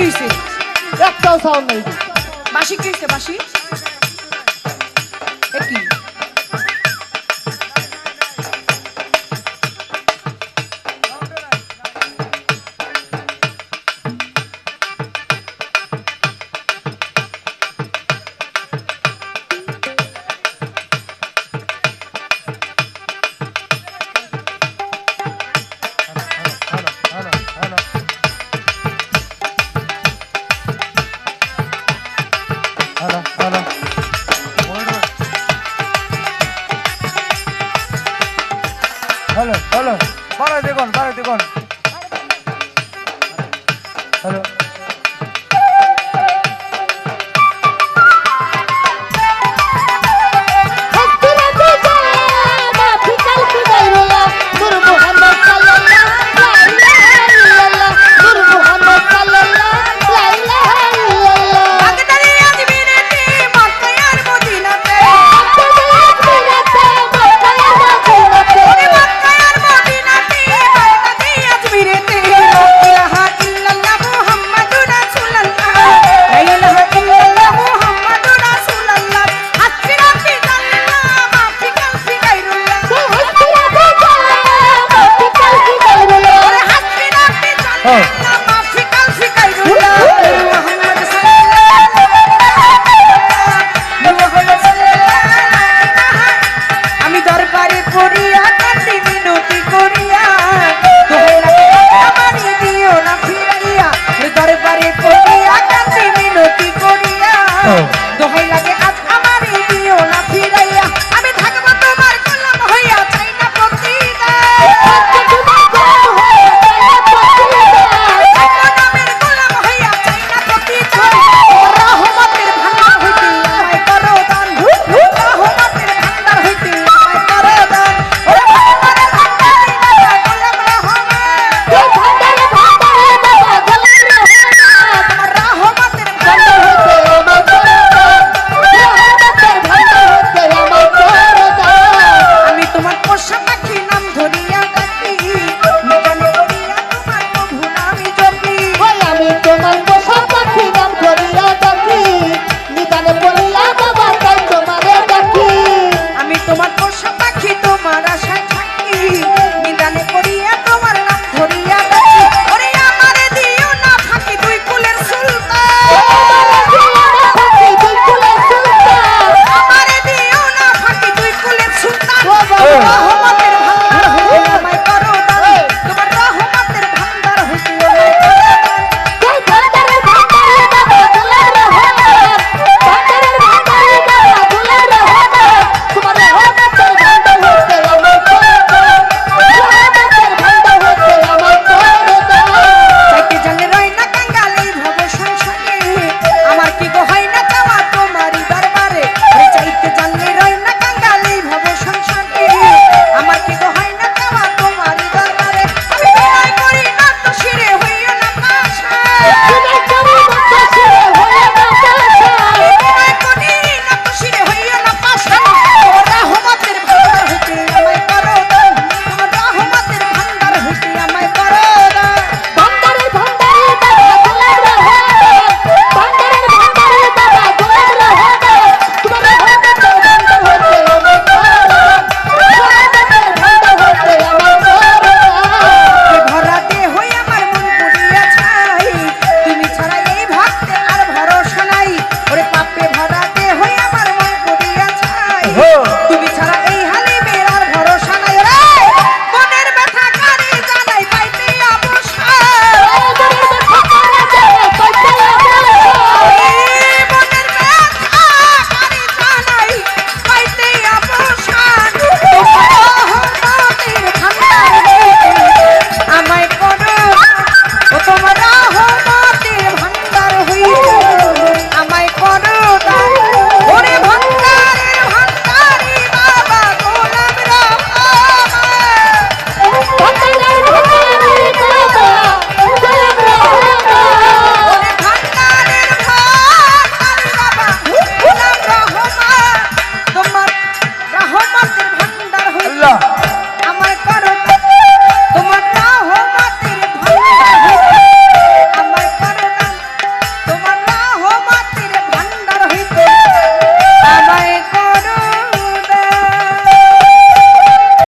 কি হয়েছে একটাও সাউন্ড নাই। বাসি কি বাসি কি? भारती कोण भारती कोण हॅलो